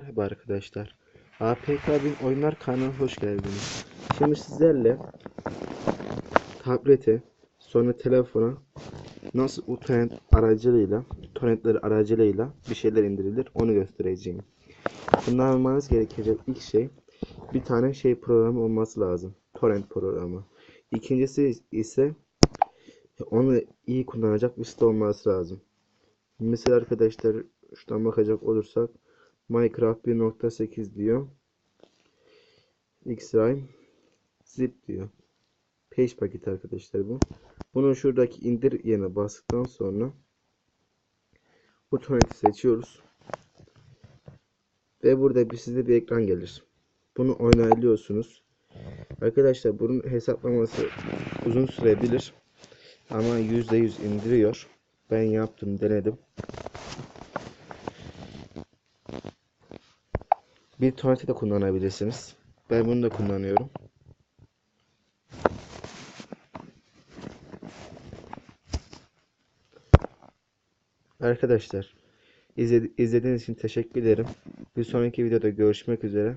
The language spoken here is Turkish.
Merhaba arkadaşlar. APK Bin Oyunlar kanalına hoş geldiniz. Şimdi sizlerle tablete, sonra telefona nasıl uTorrent aracılığıyla, torrentleri aracılığıyla bir şeyler indirilir onu göstereceğim. Bundan almanız gerekecek ilk şey bir tane şey programı olması lazım. Torrent programı. İkincisi ise onu iyi kullanacak bir site olması lazım. Mesela arkadaşlar şuradan bakacak olursak Minecraft 1.8 diyor. Xrime zip diyor. Page paketi arkadaşlar bu. Bunun şuradaki indir yerine bastıktan sonra bu torrent'i seçiyoruz. Ve burada bir size bir ekran gelir. Bunu oynayabiliyorsunuz. Arkadaşlar bunun hesaplaması uzun sürebilir. Ama %100 indiriyor. Ben yaptım, denedim. Bir torrent'i de kullanabilirsiniz. Ben bunu da kullanıyorum. Arkadaşlar izledi- izlediğiniz için teşekkür ederim. Bir sonraki videoda görüşmek üzere.